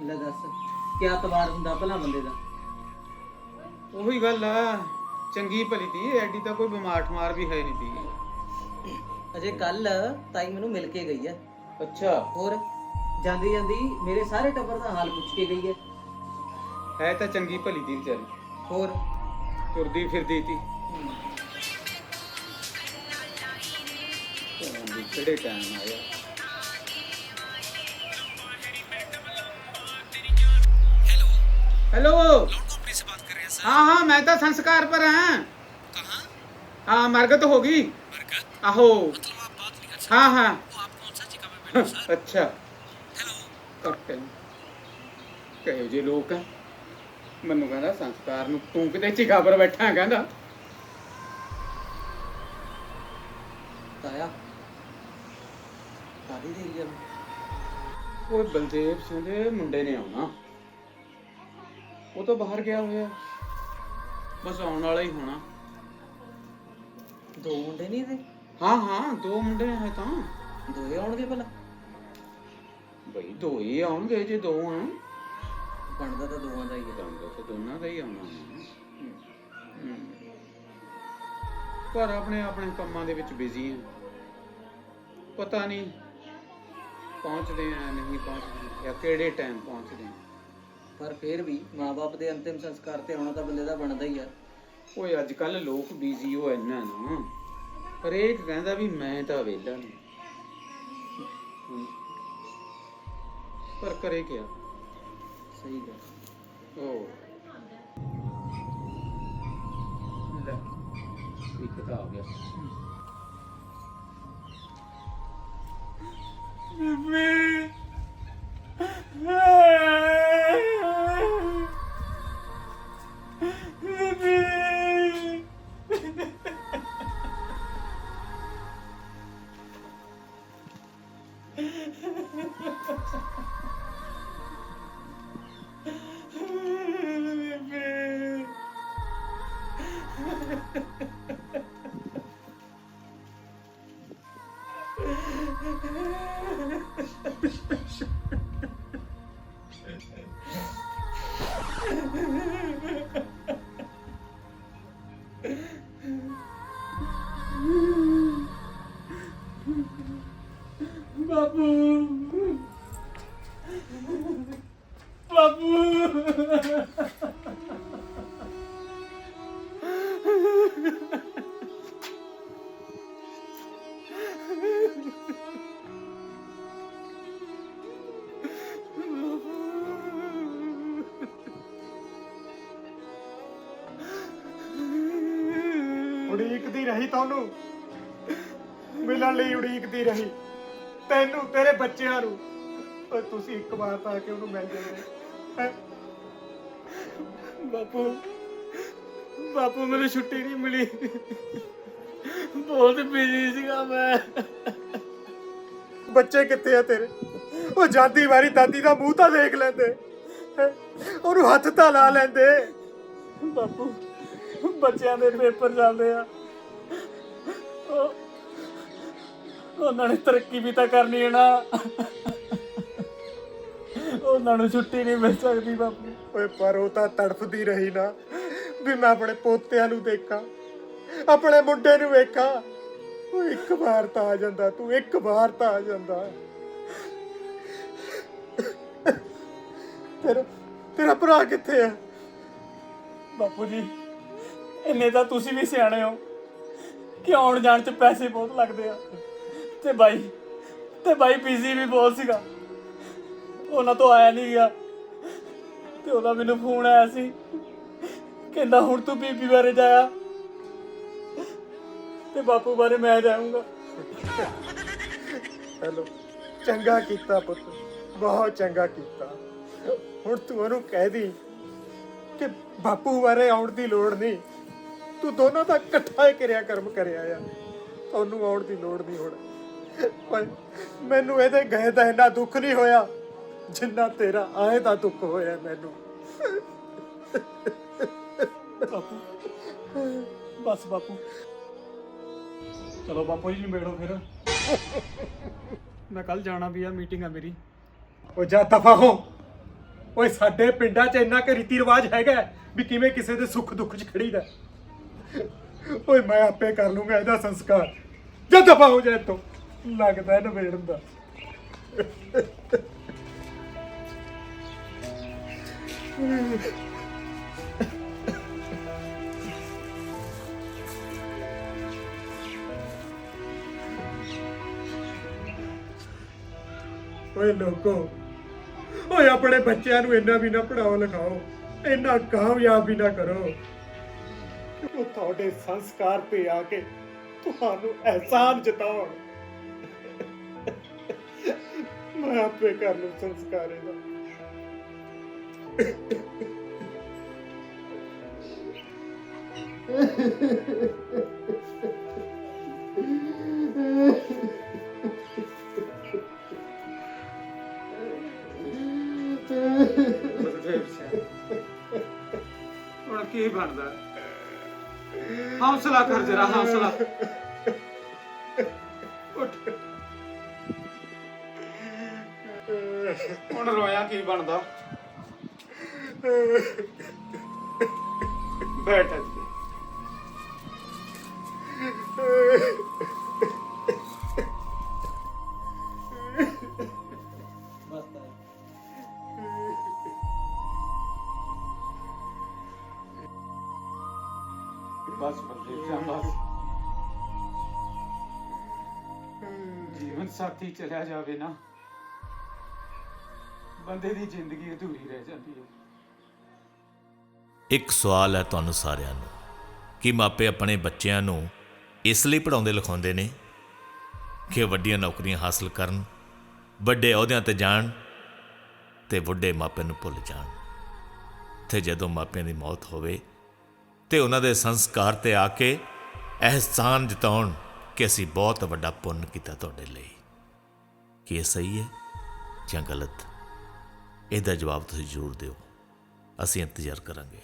ਲੈ ਦੱਸ ਕਿਆ ਤਵਾਰ ਹੁੰਦਾ ਭਲਾ ਬੰਦੇ ਦਾ? ਉਹੀ ਗੱਲ ਆ ਚੰਗੀ ਭਲੀ ਤੀ ਐਡੀ ਤਾਂ ਕੋਈ ਬਿਮਾਰ ਠਮਾਰ ਵੀ ਹੈ ਨਹੀਂ ਤੀ ਅਜੇ ਕੱਲ ਤਾਈ ਮੈਨੂੰ ਮਿਲ ਕੇ ਗਈ ਹੈ ਅੱਛਾ। ਹੋਰ ਜਾਂਦੀ ਜਾਂਦੀ ਮੇਰੇ ਸਾਰੇ ਟੱਬਰ ਦਾ ਹਾਲ ਪੁੱਛ ਕੇ ਗਈ ਹੈ ਹੈ ਤਾਂ ਚੰਗੀ ਭਲੀ ਤੀ ਵਿਚਾਰੀ। ਹੋਰ? ਤੁਰਦੀ ਫਿਰਦੀ ਤੀ ਕਿਹੜੇ ਟਾਈਮ ਆਇਆ? हेलो लॉन्ड कंपनी से बात कर रहे हैं सर हाँ हाँ मैं तो संस्कार पर हैं कहाँ हाँ मरगत होगी बरकत आहो मतलब आप बात नहीं कर सकते हाँ हाँ वो आप कौन सा जगह में बैठे हो सर अच्छा हेलो ਕੱਟੇ ਕਹੇ ਜੇ ਲੋਕ ਆ ਮੈਨੂੰ ਕਹਿੰਦਾ ਸੰਸਕਾਰ ਨੂੰ ਤੂੰ ਕਿਤੇ ਚਿਗਾ ਪਰ ਬੈਠਾ ਕਹਿੰਦਾ ਤਾਇਆ ਕਾਦੀ ਦੇ ਗਿਆ ਉਹ ਬਲਦੇਵ ਸਿੰਘ ਦੇ ਮੁੰਡੇ ਨੇ ਆਉਣਾ ਉਹ ਤਾਂ ਬਾਹਰ ਗਿਆ ਹੋਇਆ। ਬਸ ਆਉਣ ਵਾਲਾ ਹੀ ਹੋਣਾ। ਦੋ ਮੁੰਡੇ ਨਹੀਂ ਇਹਦੇ? ਹਾਂ ਹਾਂ ਦੋ ਮੁੰਡੇ ਹੈ ਤਾਂ। ਦੋਏ ਆਉਣਗੇ ਭਲਾ? ਬਈ ਦੋ ਹੀ ਆਉਣਗੇ ਜੇ ਦੋ ਆ ਬਣਦਾ ਤਾਂ ਦੋਵਾਂ ਦਾ ਹੀ ਹੈ ਤਾਂ ਤਾਂ ਦੋਨਾਂ ਦਾ ਹੀ ਆਉਣਾ। ਪਰ ਆਪਣੇ ਆਪਣੇ ਕੰਮਾਂ ਦੇ ਵਿੱਚ ਬਿਜ਼ੀ ਆ। ਪਤਾ ਨਹੀਂ ਪਹੁੰਚਦੇ ਆ ਨਹੀਂ ਪਹੁੰਚਦੇ ਜਾਂ ਕਿਹੜੇ ਟਾਈਮ ਪਹੁੰਚਦੇ ਆ। ਪਰ ਫਿਰ ਵੀ ਮਾਪੇ ਦੇ ਅੰਤਿਮ ਸੰਸਕਾਰ ਤੇ ਆਉਣਾ ਤਾਂ ਬੰਦੇ ਦਾ ਬਣਦਾ ਹੀ ਆ। ਓਏ ਅੱਜ ਕੱਲ ਲੋਕ ਬਿਜ਼ੀ ਹੋ ਇੰਨਾ ਨਾ। ਹਰੇਕ ਕਹਿੰਦਾ ਵੀ ਮੈਂ ਤਾਂ ਵਿਹਲਾ ਨਹੀਂ। ਪਰ ਕਰੇ ਕਿਆ? ਸਹੀ ਗੱਲ। ਉਹ ਲੈ ਇੱਕ ਤਾਂ ਆ ਗਿਆ। ਬਾਬੂ Mm-hmm. ਰਹੀ ਤੁਹਾਨੂੰ। ਮਿਲਣ ਲਈ ਉਡੀਕਦੀ ਰਹੀ। ਤੈਨੂੰ, ਤੇਰੇ ਬੱਚਿਆਂ ਨੂੰ। ਓਏ ਤੁਸੀਂ ਇੱਕ ਵਾਰ ਤਾਂ ਆ ਕੇ ਉਹਨੂੰ ਮਿਲ ਜਾਂਦੇ। ਬਾਪੂ ਬਾਪੂ ਮੈਨੂੰ ਛੁੱਟੀ ਨਹੀਂ ਮਿਲੀ। ਬਹੁਤ ਬਿਜ਼ੀ ਸੀਗਾ ਮੈਂ। ਬੱਚੇ ਕਿੱਥੇ ਆ ਤੇਰੇ? ਉਹ ਜਾਂਦੀ ਵਾਰੀ ਦਾਦੀ ਦਾ ਮੂੰਹ ਤਾਂ ਦੇਖ ਲੈਂਦੇ। ਹੈਂ? ਉਹਨੂੰ ਹੱਥ ਤਾਂ ਲਾ ਲੈਂਦੇ। ਬਾਪੂ, ਬੱਚਿਆਂ ਦੇ ਪੇਪਰ ਚੱਲਦੇ ਆ। ਉਹਨਾਂ ਨੇ ਤਰੱਕੀ ਵੀ ਤਾਂ ਕਰਨੀ ਹੈ ਨਾ। ਉਹਨਾਂ ਨੂੰ ਛੁੱਟੀ ਨਹੀਂ ਮਿਲ ਸਕਦੀ ਬਾਪੂ। ਓਏ ਪਰ ਉਹ ਤਾਂ ਤੜਫਦੀ ਰਹੀ ਨਾ। ਵੀ ਮੈਂ ਆਪਣੇ ਪੋਤਿਆਂ ਨੂੰ ਦੇਖਾਂ ਆਪਣੇ ਮੁੰਡੇ ਨੂੰ ਵੇਖਾਂ। ਉਹ ਇੱਕ ਵਾਰ ਤਾਂ ਆ ਜਾਂਦਾ ਤੂੰ ਇੱਕ ਵਾਰ ਤਾਂ ਆ ਜਾਂਦਾ। ਤੇਰਾ ਤੇਰਾ ਭਰਾ ਕਿੱਥੇ ਆ ਬਾਪੂ ਜੀ ਇੰਨੇ ਤਾਂ ਤੁਸੀਂ ਵੀ ਸਿਆਣੇ ਹੋ। ਕਿ ਆਉਣ ਜਾਣ 'ਚ ਪੈਸੇ ਬਹੁਤ ਲੱਗਦੇ ਆ। ਤੇ ਬਾਈ ਤੇ ਬਾਈ ਬਿਜ਼ੀ ਵੀ ਬਹੁਤ ਸੀਗਾ। ਉਹਨਾਂ ਤੋਂ ਆਇਆ ਨਹੀਂ ਗਿਆ। ਤੇ ਉਹਦਾ ਮੈਨੂੰ ਫੋਨ ਆਇਆ ਸੀ। ਕਹਿੰਦਾ ਹੁਣ ਤੂੰ ਬੀਬੀ ਬਾਰੇ ਜਾਇਆ ਤੇ ਬਾਪੂ ਬਾਰੇ ਮੈਂ ਜਾਊਂਗਾ। ਹੈਲੋ, ਚੰਗਾ ਕੀਤਾ ਪੁੱਤ। ਬਹੁਤ ਚੰਗਾ ਕੀਤਾ। ਹੁਣ ਤੂੰ ਉਹਨੂੰ ਕਹਿ ਦੀ ਕਿ ਬਾਪੂ ਬਾਰੇ ਆਉਣ ਦੀ ਲੋੜ ਨਹੀਂ। ਤੂੰ ਦੋਨੋਂ ਦਾ ਇਕੱਠਾ ਹੀ ਕਿਰਿਆ ਕਰਮ ਕਰਿਆ ਆ। ਤੁਹਾਨੂੰ ਆਉਣ ਦੀ ਲੋੜ ਨਹੀਂ ਹੁਣ। ਮੈਨੂੰ ਇਹਦੇ ਗਏ ਦਾ ਇੰਨਾ ਦੁੱਖ ਨਹੀਂ ਹੋਇਆ ਜਿੰਨਾ ਤੇਰਾ ਆਏ ਦਾ ਦੁੱਖ ਹੋਇਆ ਮੈਨੂੰ। ਬਾਪੂ ਬਸ ਬਾਪੂ। ਚਲੋ ਬਾਪੂ ਜੀ ਨਿਬੇੜੋ ਫਿਰ। ਮੈਂ ਕੱਲ ਜਾਣਾ ਵੀ ਆ ਮੀਟਿੰਗ ਆ ਮੇਰੀ। ਉਹ ਜਾ ਦਫਾ ਹੋ। ਓਏ ਸਾਡੇ ਪਿੰਡਾਂ 'ਚ ਇੰਨਾ ਕੁ ਰੀਤੀ ਰਿਵਾਜ ਹੈਗਾ ਹੈ ਵੀ ਕਿਵੇਂ ਕਿਸੇ ਦੇ ਸੁੱਖ ਦੁੱਖ 'ਚ ਖੜੀਦਾ ਓਏ ਮੈਂ ਆਪੇ ਕਰ ਲੂੰਗਾ ਇਹਦਾ ਸੰਸਕਾਰ। ਜਦ ਦਫਾ ਹੋ ਜਾਏ ਤੋ ਲੱਗਦਾ ਹੈ ਨਵੇੜਨ ਦਾ। ਓਏ ਲੋਕੋ, ਓਏ ਆਪਣੇ ਬੱਚਿਆਂ ਨੂੰ ਇੰਨਾ ਵੀ ਨਾ ਪੜਾਓ ਲਿਖਾਓ, ਇੰਨਾ ਕਾਮਯਾਬ ਵੀ ਨਾ ਕਰੋ। ਉਹ ਤੁਹਾਡੇ ਸੰਸਕਾਰ ਤੇ ਆ ਕੇ ਤੁਹਾਨੂੰ ਅਹਿਸਾਨ ਜਤਾਉਣ। ਮੈਂ ਆਪੇ ਕਰ ਲੂ ਸੰਸਕਾਰ ਇਹਦਾ ਹੁਣ ਕੀ ਬਣਦਾ? ਹੌਸਲਾ ਕਰ ਜਰਾ ਹੌਸਲਾ। ਉੱਠ। ਹੁਣ ਰੋਇਆ ਕੀ ਬਣਦਾ? ਬੈਠ ਇੱਥੇ। ਬਸ ਸਿੰਘ ਬਸ। ਜੀਵਨ ਸਾਥੀ ਚਲਿਆ ਜਾਵੇ ਨਾ ਬੰਦੇ ਦੀ ਜ਼ਿੰਦਗੀ ਅਧੂਰੀ ਰਹਿ ਜਾਂਦੀ ਹੈ। ਇੱਕ ਸਵਾਲ ਹੈ ਤੁਹਾਨੂੰ ਸਾਰਿਆਂ ਨੂੰ ਕਿ ਮਾਪੇ ਆਪਣੇ ਬੱਚਿਆਂ ਨੂੰ ਇਸ ਲਈ ਪੜਾਉਂਦੇ ਲਿਖਾਉਂਦੇ ਨੇ? ਕਿ ਵੱਡੀਆਂ ਨੌਕਰੀਆਂ ਹਾਸਲ ਕਰਨ ਵੱਡੇ ਅਹੁਦਿਆਂ ਤੇ ਜਾਣ ਤੇ ਵੱਡੇ ਮਾਪੇ ਨੂੰ ਭੁੱਲ ਜਾਣ। ਤੇ ਜਦੋਂ ਮਾਪਿਆਂ ਦੀ ਮੌਤ ਹੋਵੇ ਤੇ ਉਹਨਾਂ ਦੇ ਸੰਸਕਾਰ ਤੇ ਆ ਕੇ ਅਹਿਸਾਨ ਜਤਾਉਣ ਕਿ ਅਸੀਂ ਬਹੁਤ ਵੱਡਾ ਪੁੰਨ ਕੀਤਾ ਤੁਹਾਡੇ ਲਈ। ਕੀ ਇਹ ਸਹੀ ਹੈ ਜਾਂ ਗਲਤ? ਇਹਦਾ ਜਵਾਬ ਤੁਸੀਂ ਜ਼ਰੂਰ ਦਿਓ। ਅਸੀਂ ਇੰਤਜ਼ਾਰ ਕਰਾਂਗੇ।